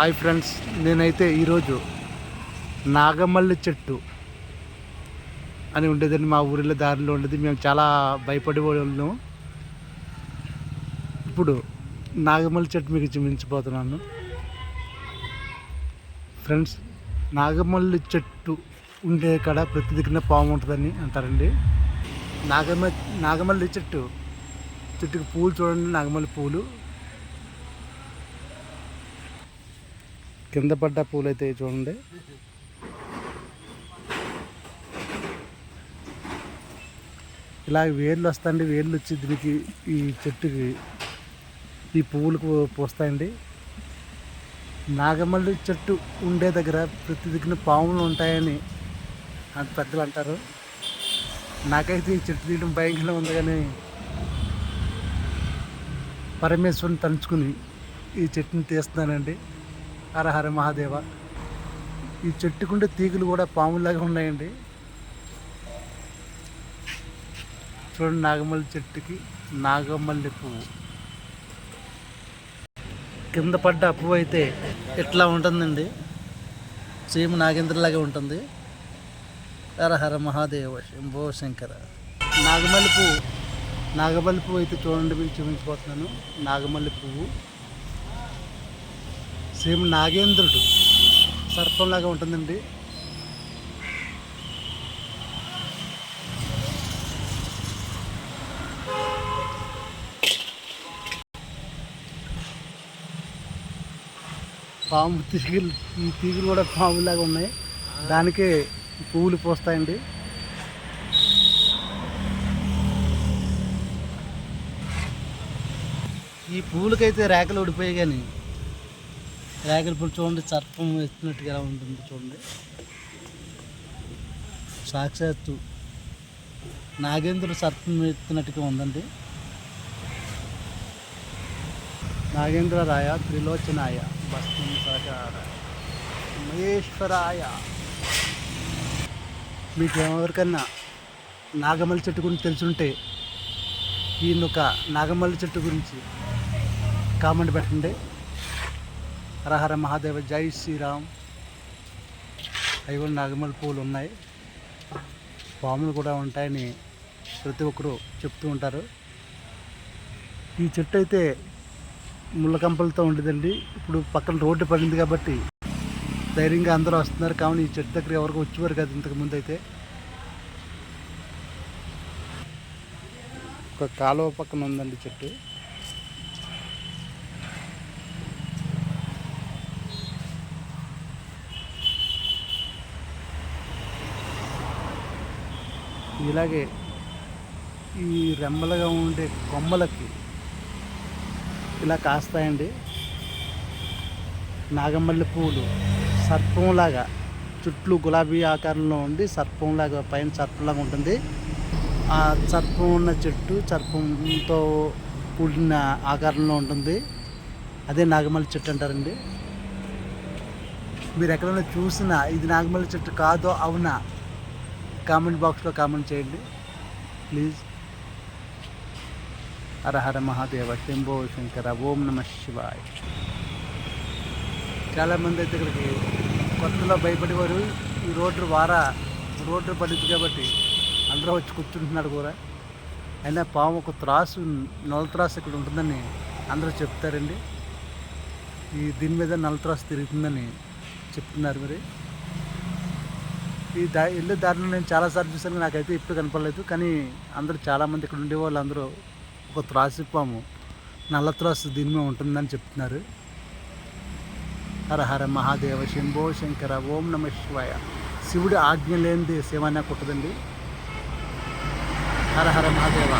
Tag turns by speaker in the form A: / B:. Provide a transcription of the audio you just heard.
A: Hi friends నేనైతే ఈరోజు నాగమల్లి చెట్టు అని ఉండేదండి. మా ఊరిలో దారిలో ఉండేది. మేము చాలా భయపడి వాళ్ళం. ఇప్పుడు నాగమల్లి చెట్టు మీకు చూపించబోతున్నాను. ఫ్రెండ్స్ నాగమల్లి చెట్టు ఉండే కాడ ప్రతి దిక్కున పాము ఉంటుందని అంటారండి. నాగమ నాగమల్లి చెట్టు చెట్టుకి పూలు చూడండి. నాగమల్లి పూలు. కింద పడ్డ పూలు అయితే చూడండి. ఇలా వేర్లు వస్తాయండి వేర్లు వచ్చి దీనికి ఈ చెట్టుకి ఈ పువ్వులకు పోస్తాయండి. నాగమల్లి చెట్టు ఉండే దగ్గర ప్రతి దిక్కున పాములు ఉంటాయని అంత పెద్దలు అంటారు. నాకైతే ఈ చెట్టు తీయడం భయంకరంగా ఉంది కానీ పరమేశ్వరుని తలుచుకుని ఈ చెట్టుని తీస్తున్నానండి. హరహర హర మహాదేవ. ఈ చెట్టుకుండే తీగలు కూడా పాములాగా ఉన్నాయండి. చూడండి నాగమల్లి చెట్టుకి నాగమల్లి పువ్వు. కింద పడ్డ పువ్వు అయితే ఇట్లా ఉంటుందండి? సేమ్ నాగేంద్రలాగా ఉంటుంది. హర హర మహాదేవ శంభో శంకర. నాగమల్లి పువ్వు నాగమల్లి పువ్వు అయితే చూడండి మీకు చూపించిపోతున్నాను నాగమల్లి పువ్వు. సేమ్ నాగేంద్రుడు సర్పంలాగా ఉంటుందండి. పాము తీగలు ఈ తీగలు కూడా పాములాగా ఉన్నాయి. దానికే పువ్వులు పోస్తాయండి. ఈ పువ్వులకైతే రేకలు ఊడిపోయాయి కానీ రేగల పూలు చూడండి సర్పం ఎత్తినట్టుగా ఎలా ఉంటుంది చూడండి. సాక్షాత్తు నాగేంద్రుడు సర్పం ఎత్తినట్టుగా ఉందండి. నాగేంద్ర రాయ త్రిలోచనాయ బస్తం సరకార మహేశ్వరాయ. మీకు ఎవరికన్నా నాగమల్లి చెట్టు గురించి తెలుసుంటే ఈయన ఒక నాగమల్లి చెట్టు గురించి కామెంట్ పెట్టండి. హరహర మహాదేవ జై శ్రీరామ్. అవి కూడా నాగమల్లి పువ్వులు ఉన్నాయి. పాములు కూడా ఉంటాయని ప్రతి ఒక్కరూ చెప్తూ ఉంటారు. ఈ చెట్టు అయితే ముళ్ళకంపలతో ఉండేదండి. ఇప్పుడు పక్కన రోడ్డు పడింది కాబట్టి ధైర్యంగా అందరూ వస్తున్నారు. కావున ఈ చెట్టు దగ్గర ఎవరికి వచ్చేవారు కదా ఇంతకుముందు అయితే. ఒక కాలువ పక్కన ఉందండి చెట్టు. ఇలాగే ఈ రెమ్మలుగా ఉండే కొమ్మలకి ఇలా కాస్తాయండి. నాగమల్లి పువ్వులు సర్పంలాగా చుట్లు గులాబీ ఆకారంలో ఉండి సర్పంలాగా పైన సర్పంలాగా ఉంటుంది. ఆ సర్పం ఉన్న చెట్టు సర్పంతో కూడిన ఆకారంలో ఉంటుంది. అదే నాగమల్లి చెట్టు అంటారండి. మీరు ఎక్కడైనా చూసినా ఇది నాగమల్లి చెట్టు కాదో అవునా? కామెంట్ బాక్స్లో కామెంట్ చేయండి. ప్లీజ్. హర హర మహాదేవ శంభో శంకర ఓం నమ శివాయ. చాలామంది అయితే ఇక్కడికి కొత్తలో భయపడేవారు. ఈ రోడ్డు వారా రోడ్డు పడింది కాబట్టి అందరూ వచ్చి కూర్చుంటున్నాడు కూడా. అయినా పాము ఒక త్రాసు నల్ల త్రాసు ఇక్కడ ఉంటుందని అందరూ చెప్తారండి. ఈ దీని మీద నల్ల త్రాసు తిరుగుతుందని చెప్తున్నారు మరి. ఈ దా ఇల్లు దారిలో నేను చాలాసార్లు చూసాను నాకైతే ఇప్పుడు కనపడలేదు. కానీ అందరూ చాలామంది ఇక్కడ ఉండే వాళ్ళు అందరూ ఒక త్రాసు పాము నల్ల త్రాసు దీని మీద ఉంటుందని చెప్తున్నారు. హర హర మహాదేవ శంభో శంకర ఓం నమ శివాయ. శివుడి ఆజ్ఞ లేనిది శివాన కుట్టదండి. హర హర మహాదేవ.